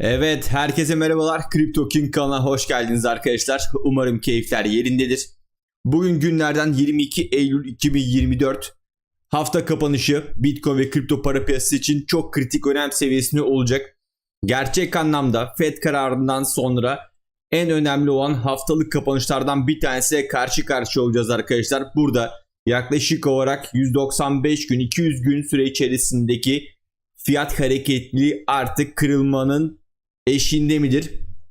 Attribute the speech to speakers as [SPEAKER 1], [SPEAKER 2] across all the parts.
[SPEAKER 1] Evet, herkese merhabalar. Crypto King kanalına hoş geldiniz arkadaşlar. Umarım keyifler yerindedir. Bugün günlerden 22 Eylül 2024. Hafta kapanışı Bitcoin ve kripto para piyasası için çok kritik önem seviyesinde olacak. Gerçek anlamda Fed kararından sonra en önemli olan haftalık kapanışlardan bir tanesiyle karşı karşıya olacağız arkadaşlar. Burada yaklaşık olarak 195 gün 200 gün süre içerisindeki fiyat hareketliliği artık kırılmanın eşiğinde midir?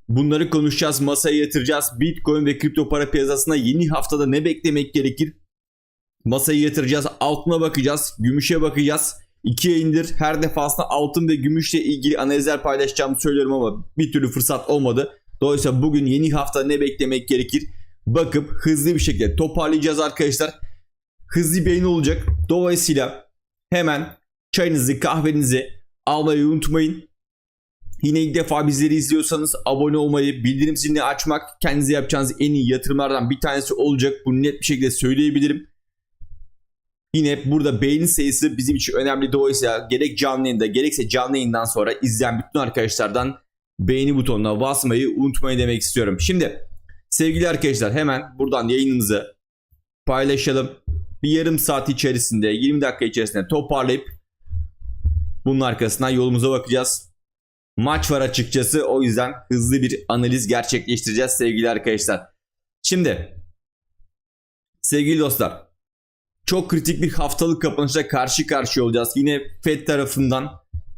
[SPEAKER 1] Bunları konuşacağız, masaya yatıracağız. Bitcoin ve kripto para piyasasında yeni haftada ne beklemek gerekir? Masaya yatıracağız, altına bakacağız, gümüşe bakacağız. İki yayındır her defasında altın ve gümüşle ilgili analizler paylaşacağımı söylüyorum ama bir türlü fırsat olmadı. Dolayısıyla bugün yeni hafta ne beklemek gerekir? Bakıp hızlı bir şekilde toparlayacağız arkadaşlar. Hızlı bir yayın olacak. Dolayısıyla hemen çayınızı kahvenizi almayı unutmayın. Yine ilk defa bizleri izliyorsanız abone olmayı, bildirim zilini açmak kendinize yapacağınız en iyi yatırımlardan bir tanesi olacak. Bunu net bir şekilde söyleyebilirim. Yine burada beğeni sayısı bizim için önemli. Dolayısıyla gerek canlı yayında gerekse canlı yayından sonra izleyen bütün arkadaşlardan beğeni butonuna basmayı unutmayın demek istiyorum. Şimdi sevgili arkadaşlar hemen buradan yayınımızı paylaşalım. Bir yarım saat içerisinde 20 dakika içerisinde toparlayıp bunun arkasından yolumuza bakacağız. Maç var açıkçası o yüzden hızlı bir analiz gerçekleştireceğiz sevgili arkadaşlar. Şimdi sevgili dostlar çok kritik bir haftalık kapanışla karşı karşıya olacağız. Yine Fed tarafından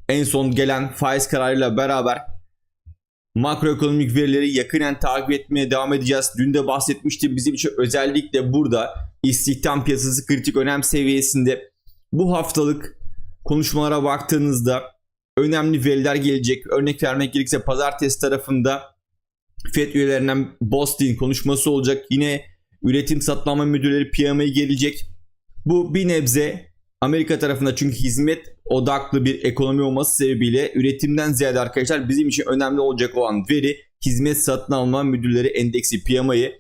[SPEAKER 1] en son gelen faiz kararıyla beraber makroekonomik verileri yakinen takip etmeye devam edeceğiz. Dün de bahsetmiştim bizim için özellikle burada istihdam piyasası kritik önem seviyesinde. Bu haftalık konuşmalara baktığınızda önemli veriler gelecek. Örnek vermek gerekirse pazartesi tarafında FED üyelerinden Boston konuşması olacak. Yine üretim satın müdürleri PMI gelecek. Bu bir nebze Amerika tarafında çünkü hizmet odaklı bir ekonomi olması sebebiyle üretimden ziyade arkadaşlar bizim için önemli olacak olan veri hizmet satın alma müdürleri endeksi PMI.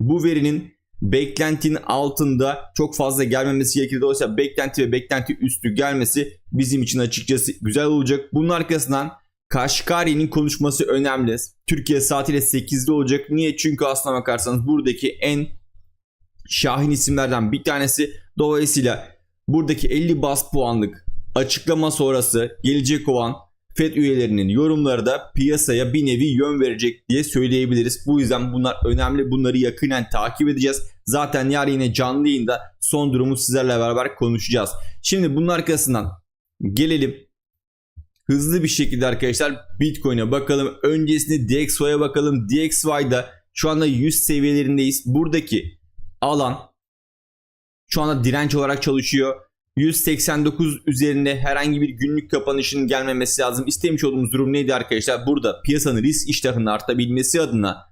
[SPEAKER 1] Bu verinin beklentinin altında çok fazla gelmemesi gerekir. Dolayısıyla beklenti ve beklenti üstü gelmesi bizim için açıkçası güzel olacak. Bunun arkasından Kaşkari'nin konuşması önemli. Türkiye saatiyle 8'de olacak. Niye? Çünkü aslına bakarsanız buradaki en şahin isimlerden bir tanesi. Dolayısıyla buradaki 50 bas puanlık açıklama sonrası gelecek olan FED üyelerinin yorumları da piyasaya bir nevi yön verecek diye söyleyebiliriz. Bu yüzden bunlar önemli. Bunları yakinen takip edeceğiz. Zaten yarın yine canlı yayında son durumu sizlerle beraber konuşacağız. Şimdi bunun arkasından gelelim hızlı bir şekilde arkadaşlar Bitcoin'e bakalım. Öncesinde DXY'ye bakalım. DXY'da şu anda 100 seviyelerindeyiz. Buradaki alan şu anda direnç olarak çalışıyor. 189 üzerinde herhangi bir günlük kapanışın gelmemesi lazım. İstemiş olduğumuz durum neydi arkadaşlar? Burada piyasanın risk iştahının artabilmesi adına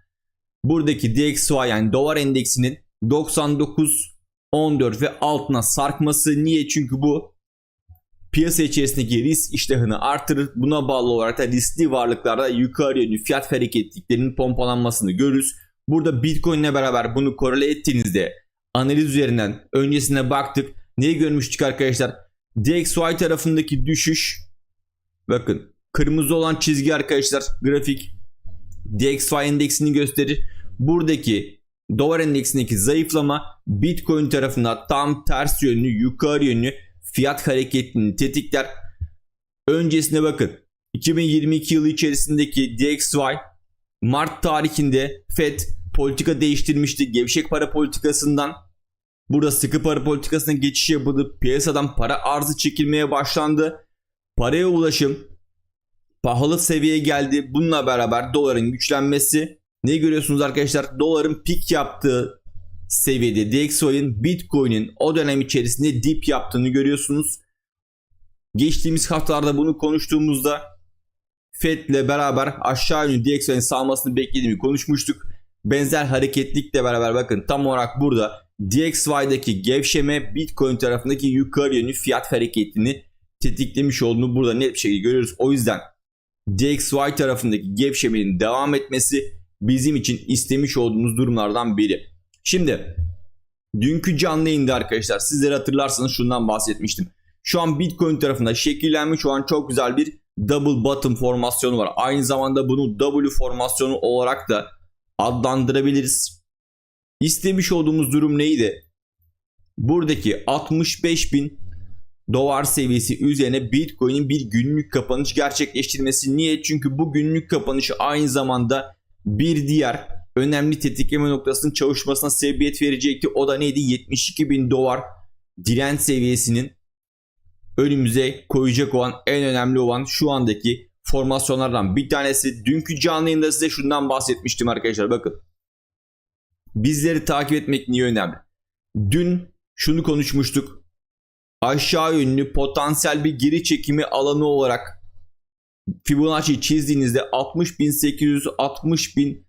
[SPEAKER 1] buradaki DXY yani dolar endeksinin 99 14 ve altına sarkması niye? Çünkü bu piyasa içerisindeki risk iştahını artırır. Buna bağlı olarak da riskli varlıklarda yukarı yönlü fiyat hareketliklerinin pompalanmasını görürüz. Burada Bitcoin ile beraber bunu korele ettiğinizde analiz üzerinden öncesine baktık. Neyi görmüştük arkadaşlar? DXY tarafındaki düşüş bakın kırmızı olan çizgi arkadaşlar grafik DXY endeksini gösterir. Buradaki dolar endeksindeki zayıflama Bitcoin tarafında tam ters yönlü yukarı yönlü fiyat hareketini tetikler. Öncesine bakın. 2022 yılı içerisindeki DXY Mart tarihinde Fed politika değiştirmişti. Gevşek para politikasından burada sıkı para politikasına geçiş yapıldı. Piyasadan para arzı çekilmeye başlandı. Paraya ulaşım pahalı seviyeye geldi. Bununla beraber doların güçlenmesi. Ne görüyorsunuz arkadaşlar? Doların pik yaptığı seviyede DXY'in Bitcoin'in o dönem içerisinde dip yaptığını görüyorsunuz. Geçtiğimiz haftalarda bunu konuştuğumuzda Fed ile beraber aşağı yönlü DXY'nin salmasını beklediğimi konuşmuştuk. Benzer hareketlikle beraber bakın tam olarak burada DXY'daki gevşeme Bitcoin tarafındaki yukarı yönlü fiyat hareketini tetiklemiş olduğunu burada net bir şekilde görüyoruz. O yüzden DXY tarafındaki gevşemenin devam etmesi bizim için istemiş olduğumuz durumlardan biri. Şimdi dünkü canlı yayında arkadaşlar sizlere hatırlarsanız şundan bahsetmiştim. Şu an Bitcoin tarafında şekillenmiş olan çok güzel bir double bottom formasyonu var. Aynı zamanda bunu W formasyonu olarak da adlandırabiliriz. İstemiş olduğumuz durum neydi? Buradaki 65 bin dolar seviyesi üzerine Bitcoin'in bir günlük kapanış gerçekleştirmesi. Niye? Çünkü bu günlük kapanışı aynı zamanda bir diğer önemli tetikleme noktasının çalışmasına sebebiyet verecekti. O da neydi? 72 bin dolar direnç seviyesinin önümüze koyacak olan en önemli olan şu andaki formasyonlardan bir tanesi. Dünkü canlı yayında size şundan bahsetmiştim arkadaşlar bakın. Bizleri takip etmek niye önemli? Dün şunu konuşmuştuk. Aşağı yönlü potansiyel bir geri çekimi alanı olarak Fibonacci çizdiğinizde 60.800 60.000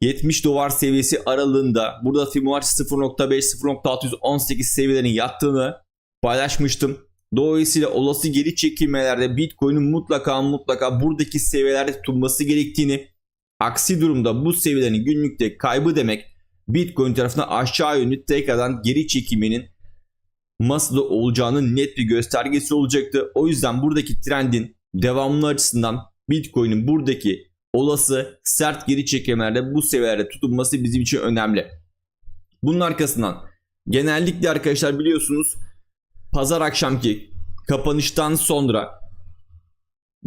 [SPEAKER 1] 70 dolar seviyesi aralığında burada Fibonacci 0.5 0.618 seviyelerinin yattığını paylaşmıştım. Dolayısıyla olası geri çekilmelerde Bitcoin'in mutlaka mutlaka buradaki seviyelerde tutulması gerektiğini aksi durumda bu seviyelerin günlükte kaybı demek Bitcoin tarafına aşağı yönlü tekrardan geri çekiminin masada olacağının net bir göstergesi olacaktı. O yüzden buradaki trendin devamlı açısından Bitcoin'in buradaki olası sert geri çekimlerde bu seviyelerde tutulması bizim için önemli. Bunun arkasından genellikle arkadaşlar biliyorsunuz pazar akşamki kapanıştan sonra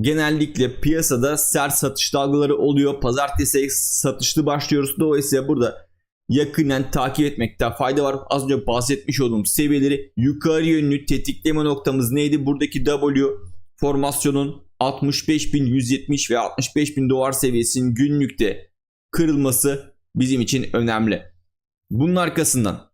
[SPEAKER 1] genellikle piyasada sert satış dalgaları oluyor. Pazartesi satışlı başlıyoruz. Dolayısıyla burada yakinen takip etmekte fayda var. Az önce bahsetmiş olduğum seviyeleri yukarı yönlü tetikleme noktamız neydi? Buradaki W formasyonun 65.170 ve 65.000 dolar seviyesinin günlükte kırılması bizim için önemli. Bunun arkasından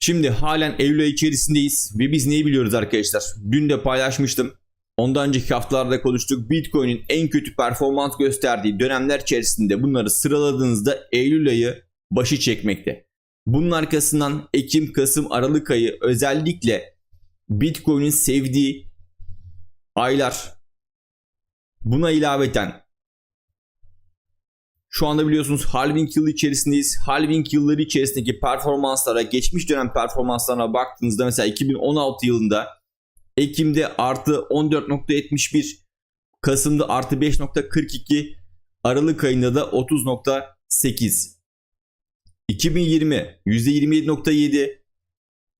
[SPEAKER 1] Şimdi halen Eylül ayı içerisindeyiz ve biz neyi biliyoruz arkadaşlar? Dün de paylaşmıştım. Ondan önceki haftalarda konuştuk. Bitcoin'in en kötü performans gösterdiği dönemler içerisinde bunları sıraladığınızda Eylül ayı başı çekmekte. Bunun arkasından Ekim, Kasım, Aralık ayı özellikle Bitcoin'in sevdiği aylar. Buna ilaveten şu anda biliyorsunuz halving yılı içerisindeyiz. Halving yılları içerisindeki performanslara, geçmiş dönem performanslarına baktığınızda mesela 2016 yılında Ekim'de artı 14.71, Kasım'da artı 5.42, Aralık ayında da 30.8. 2020 %27.7,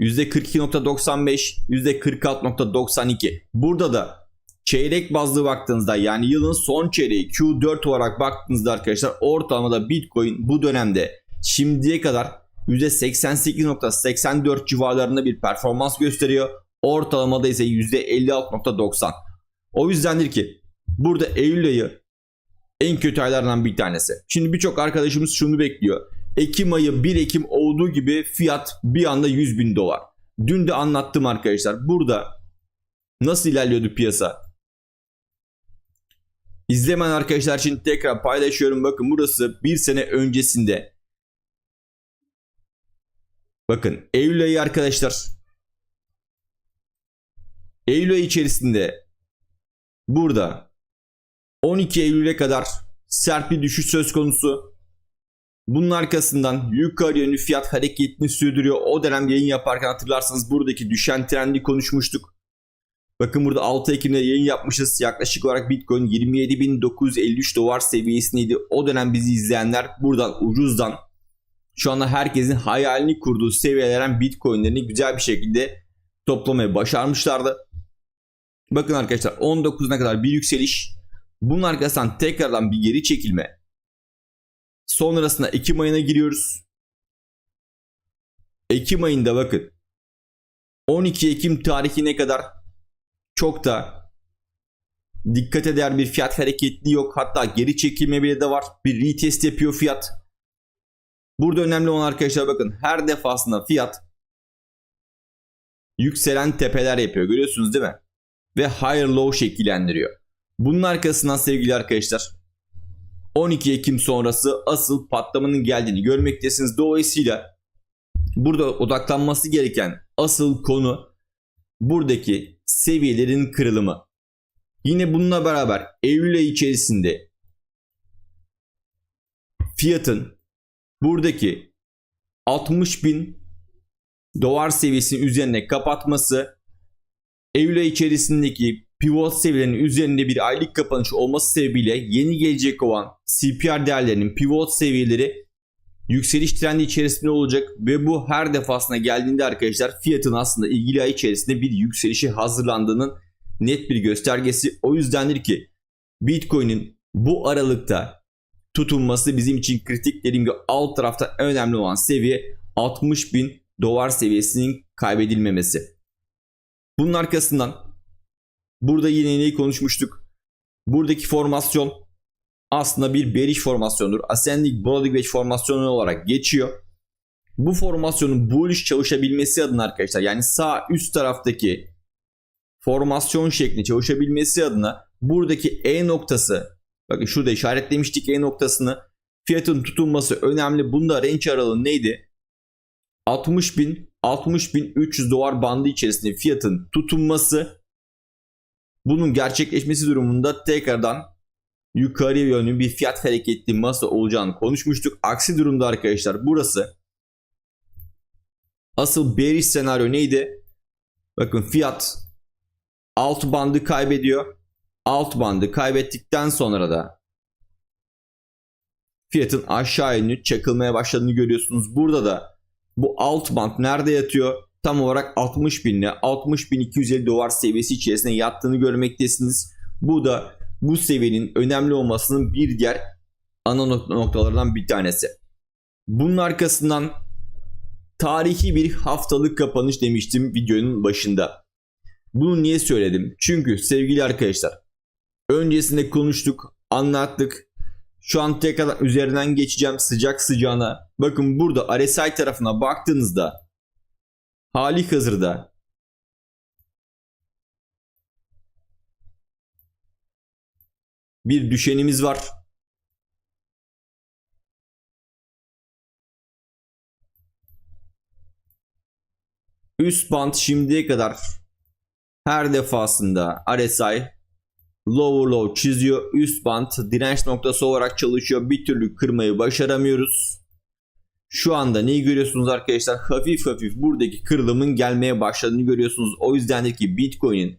[SPEAKER 1] %42.95, %46.92. Burada da çeyrek bazlı baktığınızda yani yılın son çeyreği Q4 olarak baktığınızda arkadaşlar ortalamada Bitcoin bu dönemde şimdiye kadar %88.84 civarlarında bir performans gösteriyor. Ortalamada ise %56.90. O yüzdendir ki burada Eylül ayı en kötü aylardan bir tanesi. Şimdi birçok arkadaşımız şunu bekliyor. Ekim ayı 1 Ekim olduğu gibi fiyat bir anda 100 bin dolar. Dün de anlattım arkadaşlar. Burada nasıl ilerliyordu piyasa? İzlemeyen arkadaşlar için tekrar paylaşıyorum. Bakın burası bir sene öncesinde. Bakın Eylül ayı arkadaşlar. Eylül ayı içerisinde burada 12 Eylül'e kadar sert bir düşüş söz konusu. Bunun arkasından yukarı yönlü fiyat hareketini sürdürüyor. O dönem yayın yaparken hatırlarsanız buradaki düşen trendi konuşmuştuk. Bakın burada 6 Ekim'de yayın yapmışız. Yaklaşık olarak Bitcoin 27.953 dolar seviyesindeydi. O dönem bizi izleyenler buradan ucuzdan şu anda herkesin hayalini kurduğu seviyelerden Bitcoin'lerini güzel bir şekilde toplamayı başarmışlardı. Bakın arkadaşlar 19'una kadar bir yükseliş. Bunun arkasından tekrardan bir geri çekilme. Sonrasında Ekim ayına giriyoruz. Ekim ayında bakın 12 Ekim tarihine kadar çok da dikkat eder bir fiyat hareketli yok. Hatta geri çekilme bile de var. Bir retest yapıyor fiyat. Burada önemli olan arkadaşlar bakın her defasında fiyat yükselen tepeler yapıyor. Görüyorsunuz değil mi? Ve higher low şekillendiriyor. Bunun arkasından sevgili arkadaşlar 12 Ekim sonrası asıl patlamanın geldiğini görmektesiniz. Dolayısıyla burada odaklanması gereken asıl konu buradaki seviyelerin kırılımı. Yine bununla beraber Eylül ayı içerisinde fiyatın buradaki 60 bin dolar seviyesinin üzerine kapatması Eylül ayı içerisindeki pivot seviyelerinin üzerinde bir aylık kapanış olması sebebiyle yeni gelecek olan CPR değerlerinin pivot seviyeleri yükseliş trendi içerisinde olacak ve bu her defasında geldiğinde arkadaşlar fiyatın aslında ilgili ay içerisinde bir yükselişe hazırlandığının net bir göstergesi. O yüzdendir ki Bitcoin'in bu aralıkta tutunması bizim için kritik. Dediğim gibi alt tarafta önemli olan seviye 60 bin dolar seviyesinin kaybedilmemesi. Bunun arkasından burada yine neyi konuşmuştuk? Buradaki formasyon aslında bir bearish formasyondur. Ascending Broadway Wedge formasyonu olarak geçiyor. Bu formasyonun bullish çalışabilmesi adına arkadaşlar yani sağ üst taraftaki formasyon şekli çalışabilmesi adına buradaki E noktası bakın şurada işaretlemiştik E noktasını fiyatın tutunması önemli. Bunda range aralığı neydi? 60 bin 60 bin 300 dolar bandı içerisinde fiyatın tutunması bunun gerçekleşmesi durumunda tekrardan yukarı yönlü bir fiyat hareketli masa olacağını konuşmuştuk. Aksi durumda arkadaşlar burası asıl bearish senaryo neydi? Bakın fiyat alt bandı kaybediyor. Alt bandı kaybettikten sonra da fiyatın aşağı yönlü çakılmaya başladığını görüyorsunuz. Burada da bu alt band nerede yatıyor? Tam olarak 60 bin ile 60 bin 250 dolar seviyesi içerisinde yattığını görmektesiniz. Bu da bu seviyenin önemli olmasının bir diğer ana noktalardan bir tanesi. Bunun arkasından tarihi bir haftalık kapanış demiştim videonun başında. Bunu niye söyledim? Çünkü sevgili arkadaşlar öncesinde konuştuk, anlattık. Şu an tekrar üzerinden geçeceğim sıcak sıcağına. Bakın burada RSI tarafına baktığınızda hali hazırda bir düşenimiz var. Üst band şimdiye kadar her defasında RSI lower low çiziyor. Üst band direnç noktası olarak çalışıyor. Bir türlü kırmayı başaramıyoruz. Şu anda neyi görüyorsunuz arkadaşlar? Hafif hafif buradaki kırılımın gelmeye başladığını görüyorsunuz. O yüzdendir ki Bitcoin'in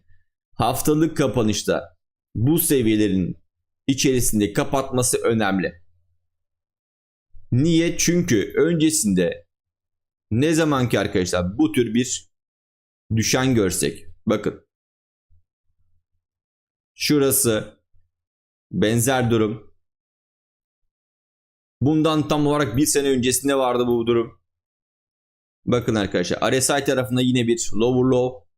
[SPEAKER 1] haftalık kapanışta bu seviyelerin içerisinde kapatması önemli. Niye? Çünkü öncesinde ne zaman ki arkadaşlar bu tür bir düşen görsek bakın. Şurası benzer durum. Bundan tam olarak bir sene öncesinde vardı bu durum. Bakın arkadaşlar RSI tarafında yine bir lower low.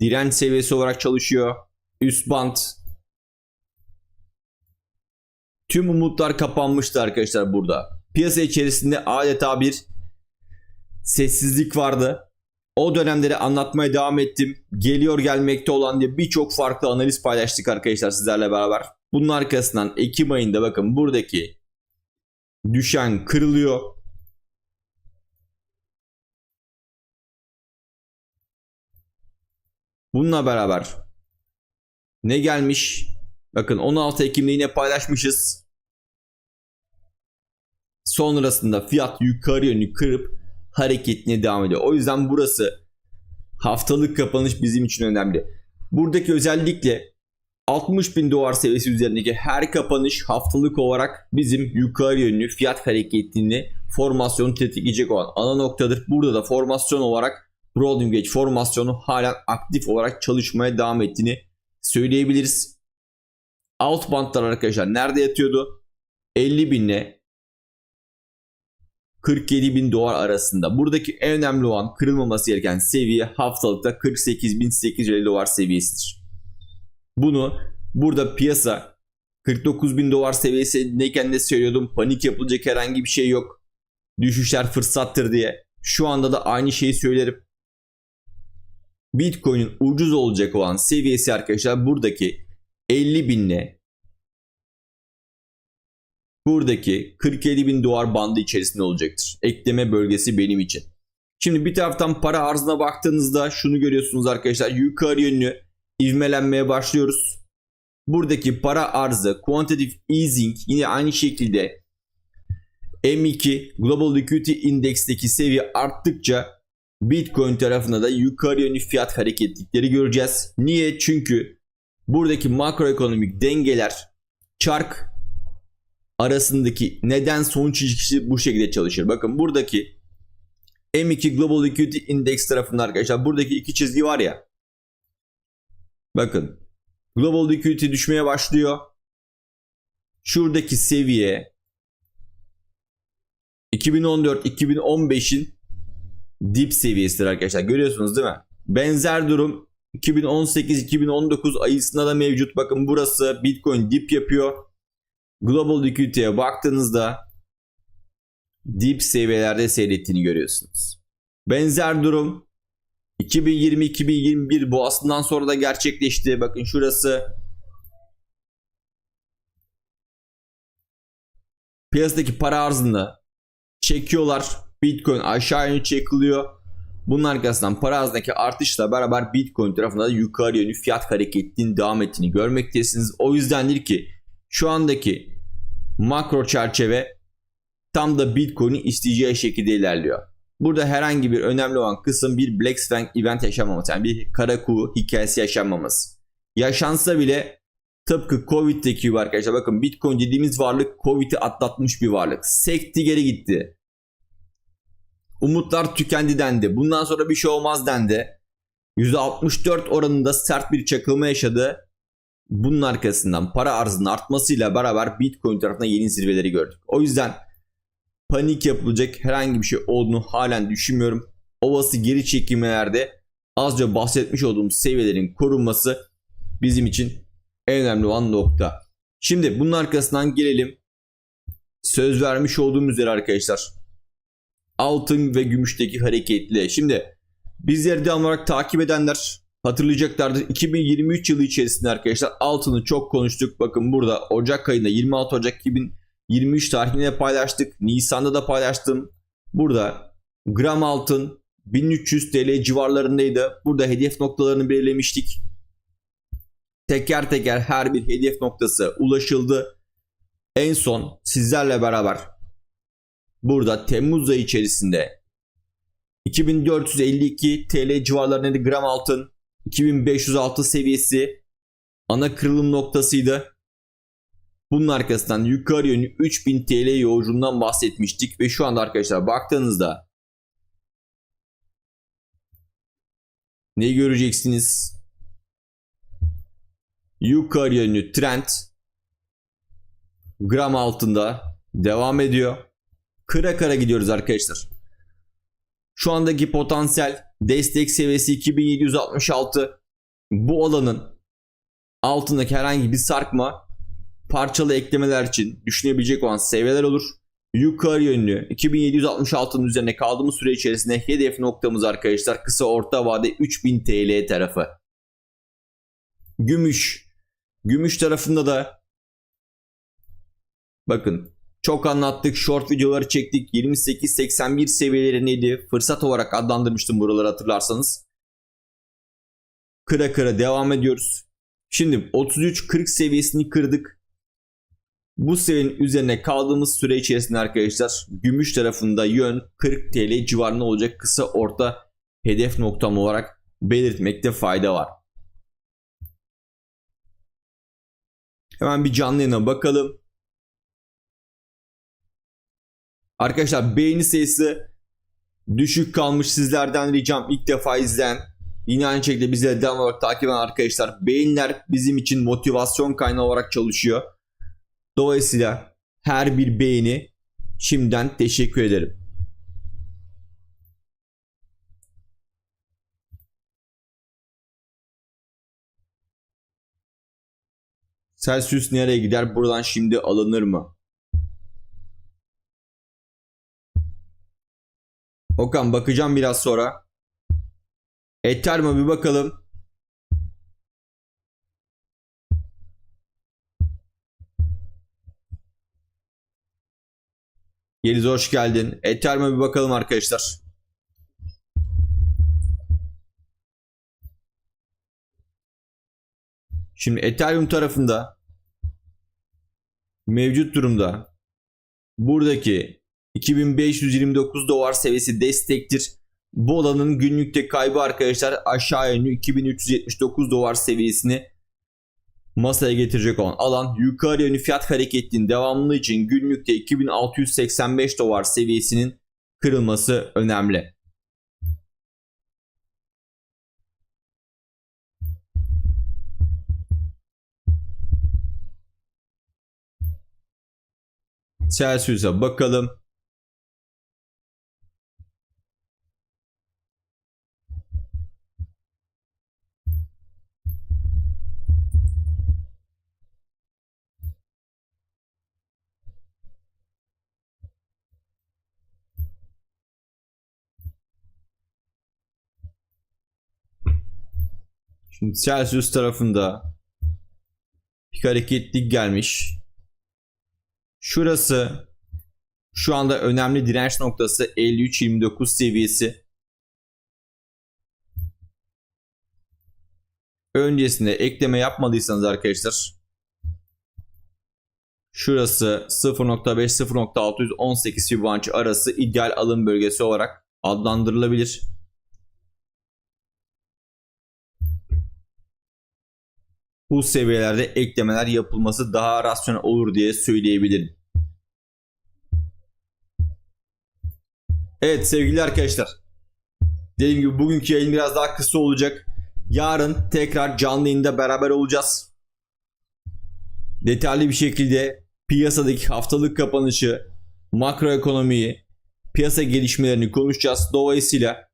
[SPEAKER 1] Direnç seviyesi olarak çalışıyor. Üst band Tüm umutlar kapanmıştı arkadaşlar burada. Piyasa içerisinde adeta bir sessizlik vardı. O dönemleri anlatmaya devam ettim. Geliyor gelmekte olan diye birçok farklı analiz paylaştık arkadaşlar sizlerle beraber. Bunun arkasından Ekim ayında bakın buradaki düşen kırılıyor. Bununla beraber ne gelmiş? Bakın 16 Ekim'de yine paylaşmışız. Sonrasında fiyat yukarı yönlü kırıp hareketine devam ediyor. O yüzden burası haftalık kapanış bizim için önemli. Buradaki özellikle 60 bin dolar seviyesi üzerindeki her kapanış haftalık olarak bizim yukarı yönlü fiyat hareketini formasyonu tetikleyecek olan ana noktadır. Burada da formasyon olarak Broadway Gauge formasyonu halen aktif olarak çalışmaya devam ettiğini söyleyebiliriz. Alt bantlar arkadaşlar nerede yatıyordu? 50 binle 47 bin dolar arasında. Buradaki en önemli olan kırılmaması gereken seviye haftalıkta 48 bin 850 dolar seviyesidir. Bunu burada piyasa 49 bin dolar seviyesindeyken de söylüyordum. Panik yapılacak herhangi bir şey yok. Düşüşler fırsattır diye. Şu anda da aynı şeyi söylerim. Bitcoin'in ucuz olacak olan seviyesi arkadaşlar buradaki 50 binle buradaki 47 bin dolar bandı içerisinde olacaktır. Ekleme bölgesi benim için. Şimdi bir taraftan para arzına baktığınızda şunu görüyorsunuz arkadaşlar. Yukarı yönlü ivmelenmeye başlıyoruz. Buradaki para arzı quantitative easing yine aynı şekilde M2 Global Liquidity Index'teki seviye arttıkça Bitcoin tarafında da yukarı yönlü fiyat hareketlikleri göreceğiz. Niye? Çünkü buradaki makroekonomik dengeler çark arasındaki neden sonuç ilişkisi bu şekilde çalışır. Bakın buradaki M2 Global Liquidity Index tarafında arkadaşlar buradaki iki çizgi var ya. Bakın Global Liquidity düşmeye başlıyor. Şuradaki seviye 2014-2015'in dip seviyesidir arkadaşlar. Görüyorsunuz değil mi? Benzer durum 2018-2019 ayısında da mevcut. Bakın burası Bitcoin dip yapıyor. Global Liquidity'ye baktığınızda dip seviyelerde seyrettiğini görüyorsunuz. Benzer durum 2020-2021 boğasından sonra da gerçekleşti. Bakın şurası piyasadaki para arzını çekiyorlar. Bitcoin aşağı yönlü çekiliyor. Bunun arkasından para arzındaki artışla beraber Bitcoin tarafında da yukarı yönlü fiyat hareketinin devam ettiğini görmektesiniz. O yüzdendir ki şu andaki makro çerçeve tam da Bitcoin'in isteyeceği şekilde ilerliyor. Burada herhangi bir önemli olan kısım bir Black Swan event yaşanmaması. Yani bir kara kuğu hikayesi yaşanmaması. Yaşansa bile tıpkı Covid'deki gibi arkadaşlar bakın Bitcoin dediğimiz varlık Covid'i atlatmış bir varlık. Sekti geri gitti. Umutlar tükendi dendi. Bundan sonra bir şey olmaz dendi. %64 oranında sert bir çakılma yaşadı. Bunun arkasından para arzının artmasıyla beraber Bitcoin tarafında yeni zirveleri gördük. O yüzden panik yapılacak herhangi bir şey olduğunu halen düşünmüyorum. Ovası geri çekilmelerde azca bahsetmiş olduğum seviyelerin korunması bizim için en önemli olan nokta. Şimdi bunun arkasından gelelim. Söz vermiş olduğum üzere arkadaşlar. Altın ve gümüşteki hareketli. Şimdi bizleri devam olarak takip edenler hatırlayacaklardır. 2023 yılı içerisinde arkadaşlar altını çok konuştuk. Bakın burada Ocak ayında 26 Ocak 2023 tarihinde paylaştık. Nisan'da da paylaştım. Burada gram altın 1300 TL civarlarındaydı. Burada hedef noktalarını belirlemiştik. Teker teker her bir hedef noktası ulaşıldı. En son sizlerle beraber burada Temmuz ayı içerisinde 2452 TL civarlarındaydı gram altın. 2506 seviyesi ana kırılım noktasıydı. Bunun arkasından yukarı yönlü 3000 TL yolculuğundan bahsetmiştik ve şu anda arkadaşlar baktığınızda ne göreceksiniz? Yukarı yönlü trend gram altında devam ediyor. Kıra kıra gidiyoruz arkadaşlar. Şu andaki potansiyel destek seviyesi 2766. Bu alanın altındaki herhangi bir sarkma parçalı eklemeler için düşünebilecek olan seviyeler olur. Yukarı yönlü 2766'nın üzerine kaldığımız süre içerisinde hedef noktamız arkadaşlar kısa orta vade 3000 TL tarafı. Gümüş. Gümüş tarafında da bakın çok anlattık. Short videoları çektik. 28-81 seviyelerindeydi. Fırsat olarak adlandırmıştım buraları hatırlarsanız. Kıra kıra devam ediyoruz. Şimdi 33-40 seviyesini kırdık. Bu seviyenin üzerine kaldığımız süre içerisinde arkadaşlar gümüş tarafında yön 40 TL civarında olacak kısa orta hedef noktam olarak belirtmekte fayda var. Hemen bir canlı yayına bakalım. Arkadaşlar beğeni sayısı düşük kalmış sizlerden ricam ilk defa izleyen yine aynı şekilde bizleri devam olarak takip eden arkadaşlar beğeniler bizim için motivasyon kaynağı olarak çalışıyor. Dolayısıyla her bir beğeni şimdiden teşekkür ederim. Celsius nereye gider? Buradan şimdi alınır mı? Okan bakacağım biraz sonra. Ethereum'a bir bakalım. Yeliz hoş geldin. Ethereum'a bir bakalım arkadaşlar. Şimdi Ethereum tarafında mevcut durumda buradaki 2529 dolar seviyesi destektir. Bu alanın günlükte kaybı arkadaşlar aşağı yönlü 2379 dolar seviyesini masaya getirecek olan alan yukarı yönlü fiyat hareketinin devamlılığı için günlükte 2685 dolar seviyesinin kırılması önemli. Celsius'a bakalım. Şimdi Celsius tarafında bir hareketlik gelmiş. Şurası şu anda önemli direnç noktası 53-29 seviyesi. Öncesinde ekleme yapmadıysanız arkadaşlar şurası 0.5-0.618 Fibonacci arası ideal alım bölgesi olarak adlandırılabilir. Bu seviyelerde eklemeler yapılması daha rasyonel olur diye söyleyebilirim. Evet sevgili arkadaşlar. Dediğim gibi bugünkü yayın biraz daha kısa olacak. Yarın tekrar canlı yayında beraber olacağız. Detaylı bir şekilde piyasadaki haftalık kapanışı, makroekonomiyi, piyasa gelişmelerini konuşacağız. Dolayısıyla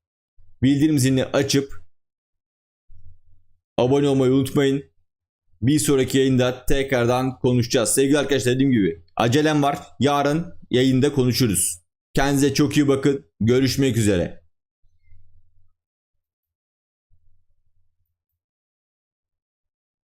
[SPEAKER 1] bildirim zilini açıp abone olmayı unutmayın. Bir sonraki yayında tekrardan konuşacağız. Sevgili arkadaşlar dediğim gibi acelem var. Yarın yayında konuşuruz. Kendinize çok iyi bakın. Görüşmek üzere.